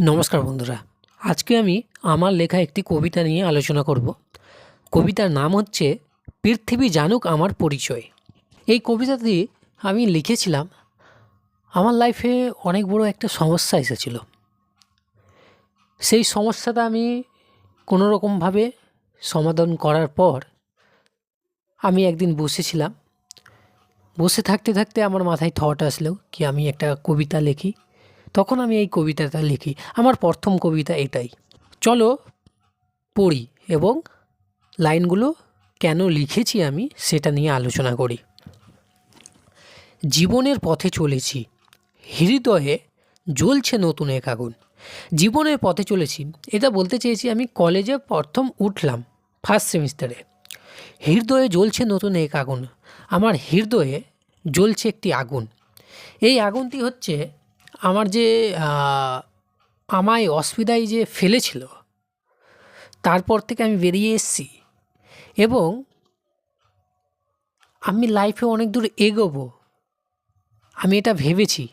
নমস্কার বন্ধুরা। আজকে আমি আমার লেখা একটি কবিতা নিয়ে আলোচনা করব। কবিতার নাম হচ্ছে, পৃথিবী জানুক আমার পরিচয়। এই কবিতাটি আমি লিখেছিলাম। আমার লাইফে অনেক বড় একটা সমস্যা এসেছিল। সেই সমস্যাটা আমি কোনো রকমভাবে সমাধান করার পর আমি একদিন বসেছিলাম। বসে থাকতে থাকতে আমার মাথায় থট আসলো কি আমি একটা কবিতা লিখি। তখন আমি এই কবিতাটা লিখি। আমার প্রথম কবিতা এটাই। চলো পড়ি এবং লাইনগুলো কেন লিখেছি আমি সেটা নিয়ে আলোচনা করি। জীবনের পথে চলেছি। হৃদয়ে জ্বলছে নতুন এক আগুন। জীবনের পথে চলেছি। এটা বলতে চেয়েছি আমি কলেজে প্রথম উঠলাম ফার্স্ট সেমিস্টারে হৃদয়ে জ্বলছে নতুন এক আগুন। আমার হৃদয়ে জ্বলছে একটি আগুন। এই আগুনটি হচ্ছে আমার যে আমায় অসুবিধায় যে ফেলেছিল, তারপর থেকে আমি বেরিয়ে এসেছি এবং আমি লাইফে অনেক দূর এগোবো, আমি এটা ভেবেছি।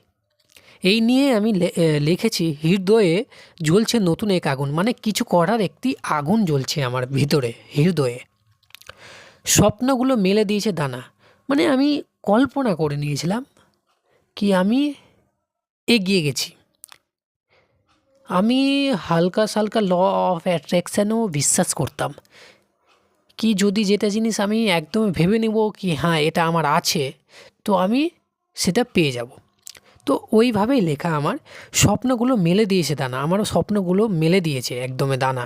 এই নিয়ে আমি লিখেছি, হৃদয়ে জ্বলছে নতুন এক আগুন। মানে কিছু করার একটি আগুন জ্বলছে আমার ভিতরে, হৃদয়ে। স্বপ্নগুলো মেলে দিয়েছে দানা। মানে আমি কল্পনা করে নিয়েছিলাম কি আমি এগিয়ে গেছি। আমি হালকা সালকা ল অফ অ্যাট্রাকশানও বিশ্বাস করতাম। কি যদি যেটা জিনিস আমি একদম ভেবে নেব কি হ্যাঁ এটা আমার আছে, তো আমি সেটা পেয়ে যাব। তো ওইভাবেই লেখা আমার স্বপ্নগুলো মেলে দিয়েছে দানা, আমারও স্বপ্নগুলো মেলে দিয়েছে একদমে দানা।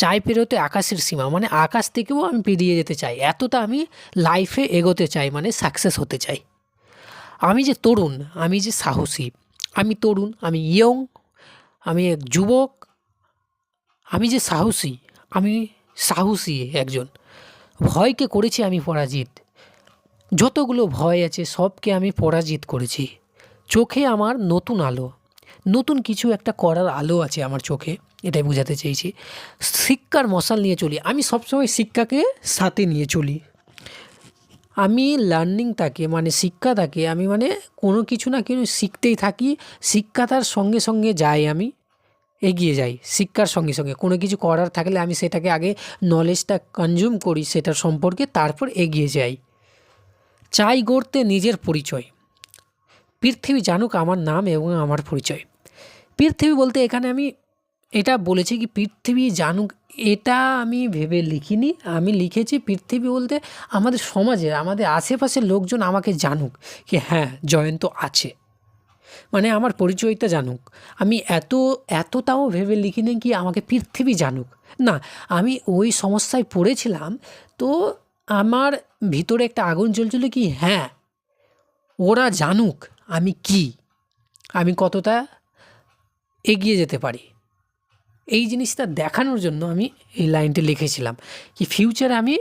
চাই পেরোতে আকাশের সীমা মানে আকাশ থেকেও আমি পেরিয়ে যেতে চাই, এতটা আমি লাইফে এগোতে চাই মানে সাকসেস হতে চাই। আমি যে তরুণ, আমি যে সাহসী আমি তরুণ, আমি ইয়ং, আমি এক যুবক, আমি যে সাহসী, আমি সাহসী একজন। ভয়কে করেছি আমি পরাজিত। যতগুলো ভয় আছে সবকে আমি পরাজিত করেছি। চোখে আমার নতুন আলো, নতুন কিছু একটা করার আলো আছে আমার চোখে, এটাই বোঝাতে চেয়েছি। শিক্ষার মশাল নিয়ে চলি। আমি সবসময় শিক্ষাকে সাথে নিয়ে চলি। আমি লার্নিংটাকে মানে শিক্ষাটাকে আমি মানে কোনো কিছু না কিছু শিখতেই থাকি, শিক্ষাটার সঙ্গে সঙ্গে যাই আমি, এগিয়ে যাই, শিক্ষার সঙ্গে সঙ্গে। কোনো কিছু করার থাকলে আমি সেটাকে আগে নলেজটা কনজিউম করি, সেটার সম্পর্কে তারপর এগিয়ে যাই। চাই গড়তে নিজের পরিচয়। পৃথিবী জানুক আমার নাম এবং আমার পরিচয়। পৃথিবী বলতে এখানে আমি এটা বলেছি কি, পৃথিবী জানুক। এটা আমি ভেবে লিখিনি। আমি লিখেছি, পৃথিবী বলতে আমাদের সমাজের আমাদের আশেপাশের লোকজন আমাকে জানুক কি হ্যাঁ জয়ন্ত আছে। মানে আমার পরিচয়টা জানুক। আমি এত, এতটাও ভেবে লিখিনি কি, আমাকে পৃথিবী জানুক। না, আমি ওই সমস্যায় পড়েছিলাম, তো আমার ভিতরে একটা আগুন জ্বলছিল কি হ্যাঁ ওরা জানুক আমি কি, আমি কতটা এগিয়ে যেতে পারি। এই জিনিসটা দেখানোর জন্য আমি এই লাইনটি লিখেছিলাম কি ফিউচারে আমি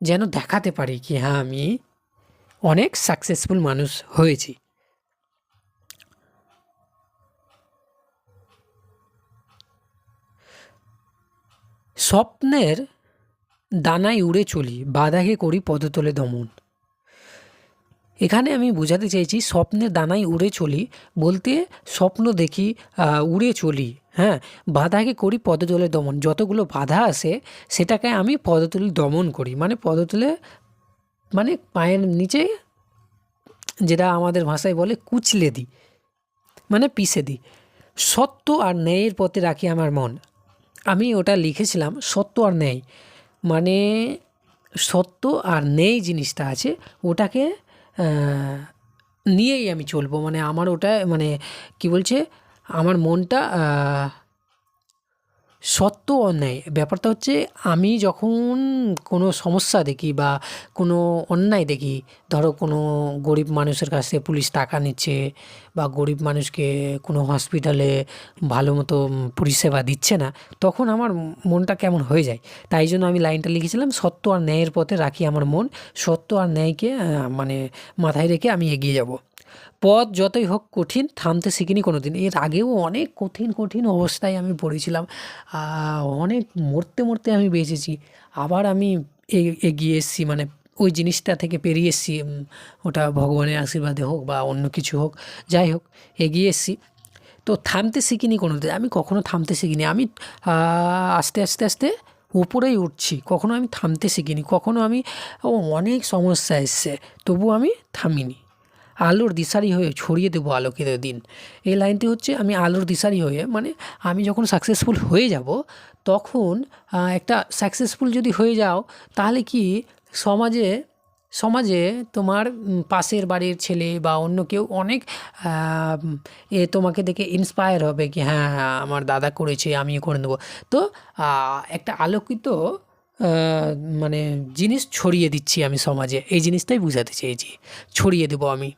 যেন দেখাতে পারি কি হ্যাঁ আমি অনেক সাকসেসফুল মানুষ হয়েছি। স্বপ্নের দানায় উড়ে চলি, বাধাকে করি পদতলে দমন। এখানে আমি বোঝাতে চাইছি, স্বপ্নের দানায় উড়ে চলি বলতে স্বপ্ন দেখি উড়ে চলি। হ্যাঁ বাধাকে করি পদতলে দমন। যতগুলো বাধা আসে সেটাকে আমি পদতলে দমন করি। মানে পদতলে মানে পায়ের নিচে, যেটা আমাদের ভাষায় বলে কুচলে দিই মানে পিষে দিই সত্য আর ন্যায়ের পথে রাখি আমার মন। আমি ওটা লিখেছিলাম, সত্য আর ন্যায়। মানে সত্য আর ন্যায় জিনিসটা আছে, ওটাকে নিয়েই আমি চলবো। মানে আমার ওটা মানে কি বলছে আমার মনটা সত্য অন্যায়। ব্যাপারটা হচ্ছে, আমি যখন কোনো সমস্যা দেখি বা কোনো অন্যায় দেখি, ধরো কোনো গরিব মানুষের কাছ পুলিশ টাকা নিচ্ছে বা গরিব মানুষকে কোনো হসপিটালে ভালো মতো পরিষেবা দিচ্ছে না, তখন আমার মনটা কেমন হয়ে যায়। তাই জন্য আমি লাইনটা লিখেছিলাম, সত্য আর ন্যায়ের পথে রাখি আমার মন, সত্য আর ন্যায়কে মানে মাথায় রেখে আমি এগিয়ে যাব। পথ যতই হোক কঠিন, থামতে শিখিনি কোনো দিন এর আগেও অনেক কঠিন কঠিন অবস্থায় আমি পড়েছিলাম। অনেক মরতে মরতে আমি বেঁচেছি। আবার আমি এগিয়ে এসেছি মানে ওই জিনিসটা থেকে পেরিয়ে এসেছি ওটা ভগবানের আশীর্বাদে হোক বা অন্য কিছু হোক। যাই হোক, এগিয়ে এসেছি। তো থামতে শিখিনি কোনো দিন আমি কখনো থামতে শিখিনি। আমি আস্তে আস্তে আস্তে উপরেই উঠছি। কখনো আমি থামতে শিখিনি। কখনো আমি অনেক সমস্যা এসছে। তবু আমি থামিনি। আলোর দিশারি হয়ে ছড়িয়ে দেবো আলোকিত দিন। এই লাইনটি হচ্ছে, আমি আলোর দিশারি হয়ে মানে আমি যখন সাকসেসফুল হয়ে যাব, তখন একটা সাকসেসফুল যদি হয়ে যাও, তাহলে কি সমাজে সমাজে তোমার পাশের বাড়ির ছেলে বা অন্য কেউ অনেক এ তোমাকে দেখে ইন্সপায়ার হবে কি হ্যাঁ হ্যাঁ আমার দাদা করেছে, আমিও করে নেব। তো একটা আলোকিত মানে জিনিস ছড়িয়ে দিচ্ছি আমি সমাজে, এই জিনিসটাই বোঝাতে চেয়েছি, ছড়িয়ে দেবো আমি।